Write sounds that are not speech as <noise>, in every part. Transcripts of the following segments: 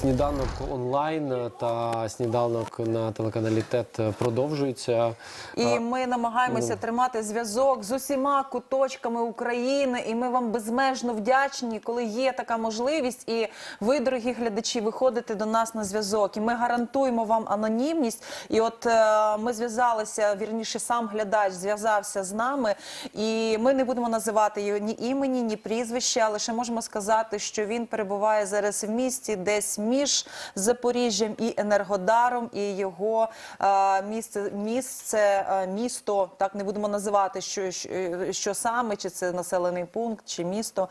Сніданок онлайн та сніданок на телеканалі ТЕТ продовжується. І ми намагаємося тримати зв'язок з усіма куточками України. І ми вам безмежно вдячні, коли є така можливість. І ви, дорогі глядачі, виходите до нас на зв'язок. І ми гарантуємо вам анонімність. І от е, ми зв'язалися, вірніше, сам глядач зв'язався з нами. І ми не будемо називати його ні імені, ні прізвища, лише можемо сказати, що він перебуває зараз в місті, десь між Запоріжжям і Енергодаром, і його е, місце, місце е, місто, так не будемо називати, що, що, е, що саме, чи це населений пункт, чи місто.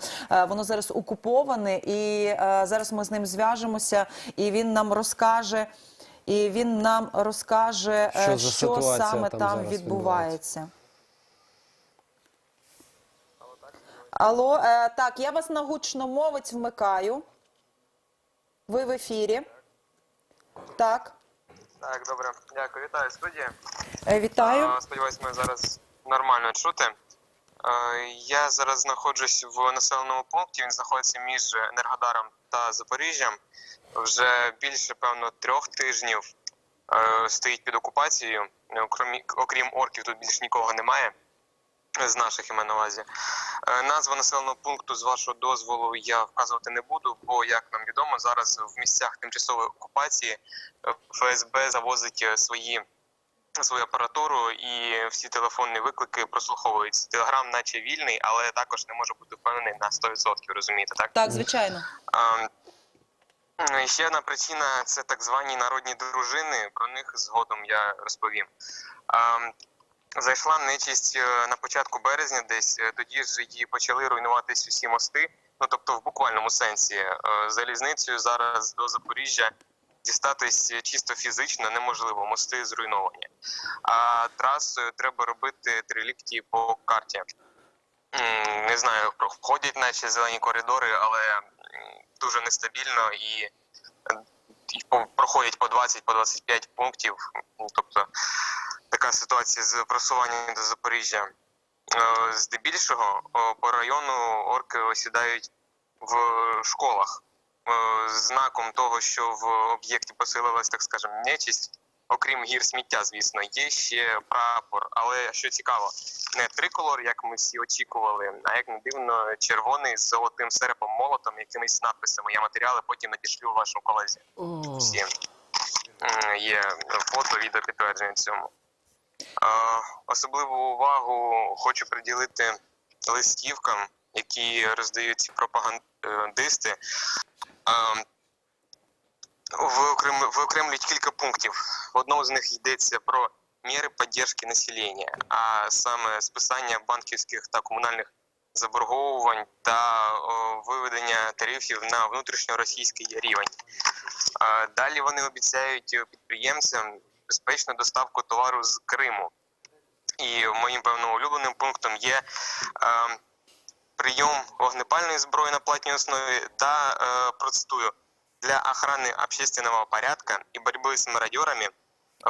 Воно зараз окуповане, і зараз ми з ним зв'яжемося, і він нам розкаже. І він нам розкаже, Що що саме там там відбувається. Алло, так, я вас на гучномовець вмикаю. Ви в ефірі. Так, Так, добре, дякую. Вітаю студія. е, вітаю. Сподіваюсь, ми зараз нормально чути. Е, Я зараз знаходжусь в населеному пункті. Він знаходиться між Енергодаром та Запоріжжям. Вже більше певно трьох тижнів е, стоїть під окупацією. Окрім, окрім орків, тут більше нікого немає. З наших імен на увазі. Е, Назва населеного пункту з вашого дозволу я вказувати не буду, бо як нам відомо, зараз в місцях тимчасової окупації е, ФСБ завозить е, свої свою апаратуру і всі телефонні виклики прослуховуються. Телеграм, наче вільний, але також не може бути впевнений на 100%, розумієте, так? Так, звичайно. А, ще одна причина це так звані народні дружини. Про них згодом я розповім. Зайшла нечисть е, на початку березня, десь е, тоді ж її почали руйнуватись усі мости. Ну тобто, в буквальному сенсі, Е, залізницею зараз до Запоріжжя дістатись чисто фізично неможливо. Мости зруйновані. А трасою треба робити трилікті по карті. Не знаю, проходять наче зелені коридори, але дуже нестабільно і, проходять по 20 по 25 пунктів. Тобто така ситуація з просуванням до Запоріжжя. Е, Здебільшого по району орки осідають в школах. Е, Знаком того, що в об'єкті посилилась, так скажемо, нечисть, окрім гір сміття, звісно, є ще прапор. Але що цікаво, не триколор, як ми всі очікували, а як не дивно, червоний з золотим серпом молотом, якимись надписами. Я матеріали потім надішлю вашому колезі. Всі є фото, відео підтвердження цьому. Особливу увагу хочу приділити листівкам, які роздають ці пропагандисти. Виокремлюють кілька пунктів. В одному з них йдеться про міри підтримки населення, а саме списання банківських та комунальних заборговувань та виведення тарифів на внутрішньоросійський рівень. Далі вони обіцяють підприємцям безпечну доставку товару з Криму. І моїм певним улюбленим пунктом є е, прийом вогнепальної зброї на платній основі та е, процитую для охраны общественного порядка и борьбы з мародерами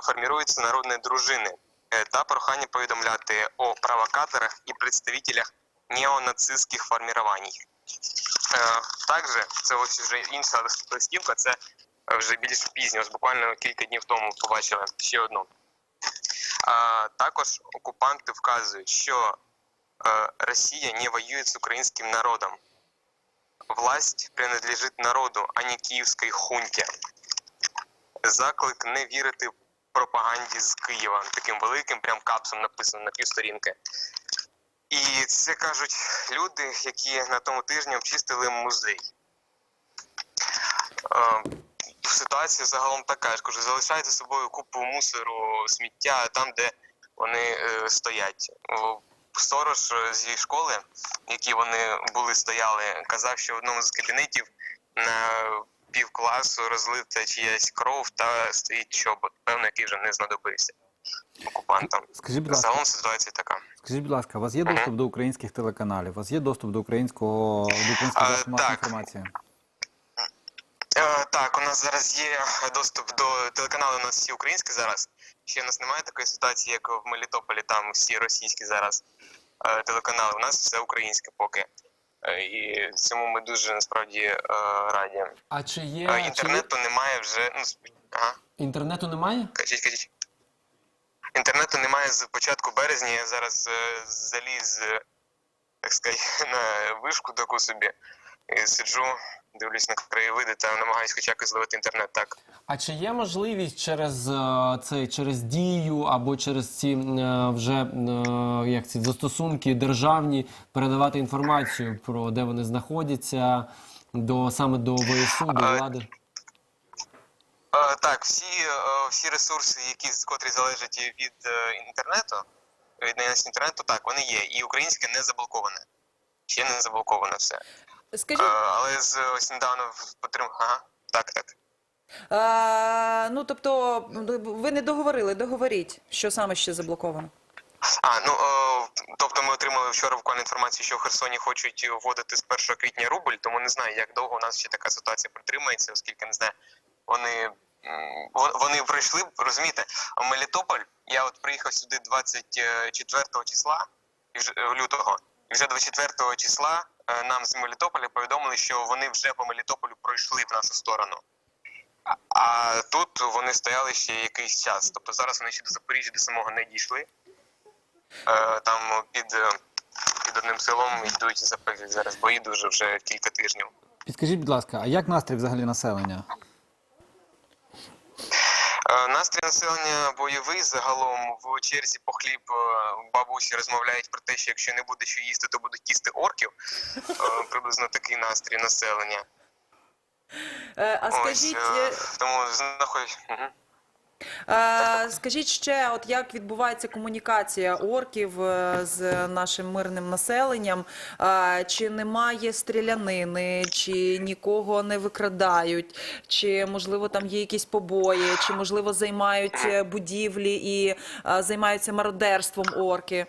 формируються народні дружини Е, та прохання повідомляти о провокаторах і представителях неонацистських формувань. Е, Також це ось вже інша листівка, це вже більш пізно, ось буквально кілька днів тому побачили ще одну. А, також окупанти вказують, що е, Росія не воює з українським народом. Власть принадлежить народу, а не київській хунті. Заклик не вірити пропаганді з Києва. Таким великим прям капсом написано на півсторінки. І це кажуть люди, які на тому тижні обчистили музей. Ситуація загалом така, я ж кажу, залишають за собою купу мусору, сміття там, де вони е, стоять. Сторож е, зі школи, в якій вони були стояли, казав, що в одному з кабінетів на півкласу розлита чиясь кров та стоїть чобот, певно, який вже не знадобився окупантам. Скажіть, будь ласка, Загалом ситуація така. скажіть, будь ласка, у вас є доступ до українських телеканалів? У вас є доступ до українського до української А, масової так. інформації? Е, так, у нас зараз є доступ до телеканалу. У нас всі українські зараз. Ще у нас немає такої ситуації, як в Мелітополі, там всі російські зараз е, телеканали. У нас все українське поки. Е, І цьому ми дуже насправді е, раді. А чи є Е, чи Інтернету немає вже. Ну, ага. інтернету немає? Кажіть, кажіть. Інтернету немає з початку березня. Я зараз е, заліз, е, так сказати, <laughs> на вишку таку собі. І сиджу, дивлюсь на краєвиди та намагаюсь хоч якось зловити інтернет. Так. А чи є можливість через е, цей через дію або через ці е, вже е, як ці застосунки державні передавати інформацію про де вони знаходяться до саме до ВСУ, до влади? Так, всі, всі ресурси, які котрі залежать від інтернету, від наявності інтернету, так, вони є. І українське не заблоковане. Ще не заблоковане все. Е, Скажіть, але з ось недавно потрим... Ага, так, так. е, ну тобто, ви не договорили, договоріть, що саме ще заблоковано. А, ну е, тобто ми отримали вчора буквально інформацію, що в Херсоні хочуть вводити з 1 квітня рубль, тому не знаю, як довго у нас ще така ситуація протримається, оскільки не знаю, вони. Вони пройшли, розумієте, Мелітополь. Я от приїхав сюди 24 числа вже е, лютого. І вже 24 числа е, нам з Мелітополя повідомили, що вони вже по Мелітополю пройшли в нашу сторону. А- А тут вони стояли ще якийсь час. Тобто зараз вони ще до Запоріжжя до самого не дійшли. Е, Там під, е, під одним селом йдуть зараз бої дуже вже кілька тижнів. Підскажіть, будь ласка, а як настрій взагалі населення? Е, Настрій населення бойовий загалом в черзі по хліб е, бабусі розмовляють про те, що якщо не буде що їсти, то будуть їсти орків. Е, Приблизно такий настрій населення. А скажіть, е, тому знаходять. Скажіть ще, от як відбувається комунікація орків е, з нашим мирним населенням? Чи немає стрілянини, чи нікого не викрадають, чи можливо там є якісь побої, чи можливо займають е, будівлі і займаються мародерством орки?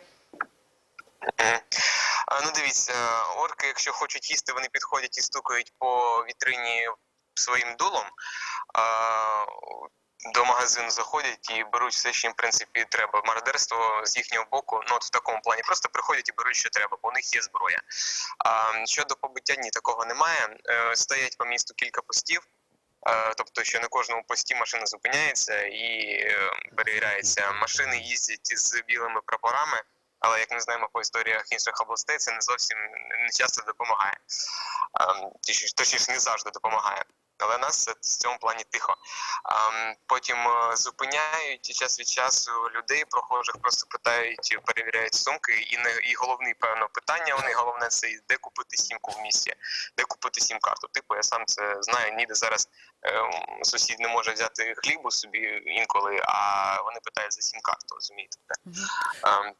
Ну дивіться, орки, якщо хочуть їсти, вони підходять і стукають по вітрині своїм дулом. До магазину заходять і беруть все, що їм в принципі треба. Мародерство з їхнього боку, ну от в такому плані, просто приходять і беруть, що треба, бо у них є зброя. А щодо побиття, ні, такого немає. Е, Стоять по місту кілька постів. Е, Тобто, що на кожному пості машина зупиняється і е, перевіряється. Машини їздять з білими прапорами, але як ми знаємо по історіях інших областей, це не зовсім не часто допомагає. Ем, точніше, не завжди допомагає. Але нас в цьому плані тихо. Потім е, зупиняють і час від часу людей, прохожих просто питають, перевіряють сумки. І не і головне, певно, питання них головне це де купити сімку в місті, де купити сім-карту. Типу, я сам це знаю. Ніде зараз ем, сусід не може взяти хлібу собі інколи, а вони питають за сім-карту, розумієте? Ем,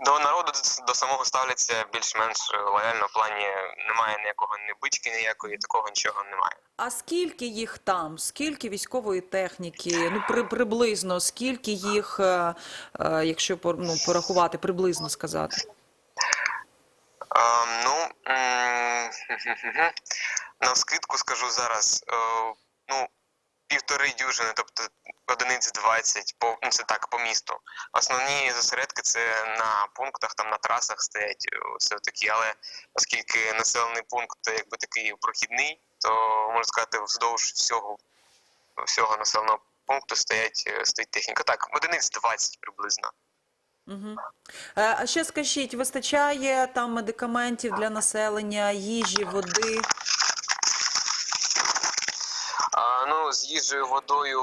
До народу до- самого ставляться більш-менш лояльно в плані немає ніякого ні бички, ніякої такого нічого немає. А скільки їх там? Скільки військової техніки? Ну при, приблизно скільки їх, е, е, якщо ну, порахувати, приблизно сказати? Ем, ну <laughs> на скидку скажу зараз. е, Ну, півтори дюжини, тобто одиниць 20, по ну це так по місту. Основні зосередки це на пунктах, там на трасах стоять е, все такі, але оскільки населений пункт якби такий прохідний, то можна сказати, вздовж всього всього населеного пункту стоять е, стоїть техніка. Так, одиниць 20 приблизно. Угу. А ще скажіть, вистачає там медикаментів для населення, їжі, води? А, ну, з їжею, водою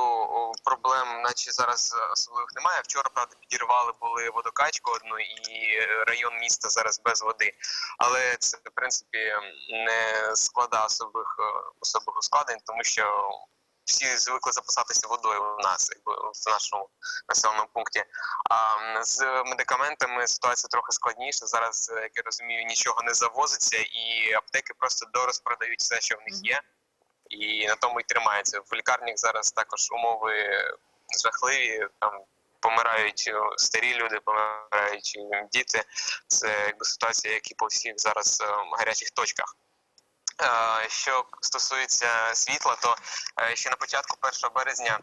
проблем, наче зараз особливих немає. Вчора, правда, підірвали були водокачку одну і район міста зараз без води. Але це, в принципі, не складає особих, е, особих ускладнень, тому що всі звикли запасатися водою у нас, якби в нашому населеному пункті. А з медикаментами ситуація трохи складніша. Зараз, е, як я розумію, нічого не завозиться, і аптеки просто дорозпродають все, що в них є і на тому й тримається. В лікарнях зараз також умови жахливі. Там помирають старі люди, помирають діти. Це якби ситуація, як і по всіх зараз гарячих точках. Е, Що стосується світла, то е, ще на початку 1 березня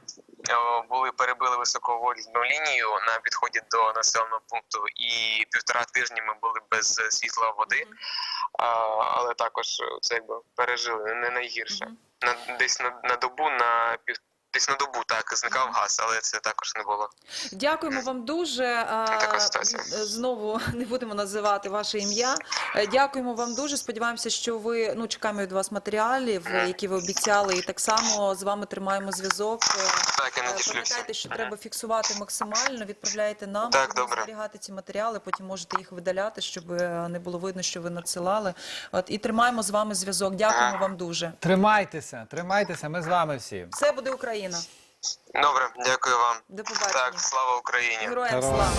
були перебили високовольтну лінію на підході до населеного пункту, і півтора тижні ми були без е, світла води, але також це якби пережили не найгірше. На десь на, на добу на пів. Десь на добу так зникав газ, але це також не було. Дякуємо вам дуже. Така ситуація. Знову <laughs> не будемо називати ваше ім'я. Е, Дякуємо вам дуже. Сподіваємося, що ви ну чекаємо від вас матеріалів, які ви обіцяли, і так само з вами тримаємо зв'язок. Е, Так, я е. Пам'ятайте, що треба фіксувати максимально. Відправляйте нам Так, добре. зберігати ці матеріали. Потім можете їх видаляти, щоб не було видно, що ви надсилали. От і тримаємо з вами зв'язок. Дякуємо вам дуже. Тримайтеся, тримайтеся, ми з вами всі. Все буде Україна. Добре, дякую вам. До побачення. Так, слава Україні. Героям слава.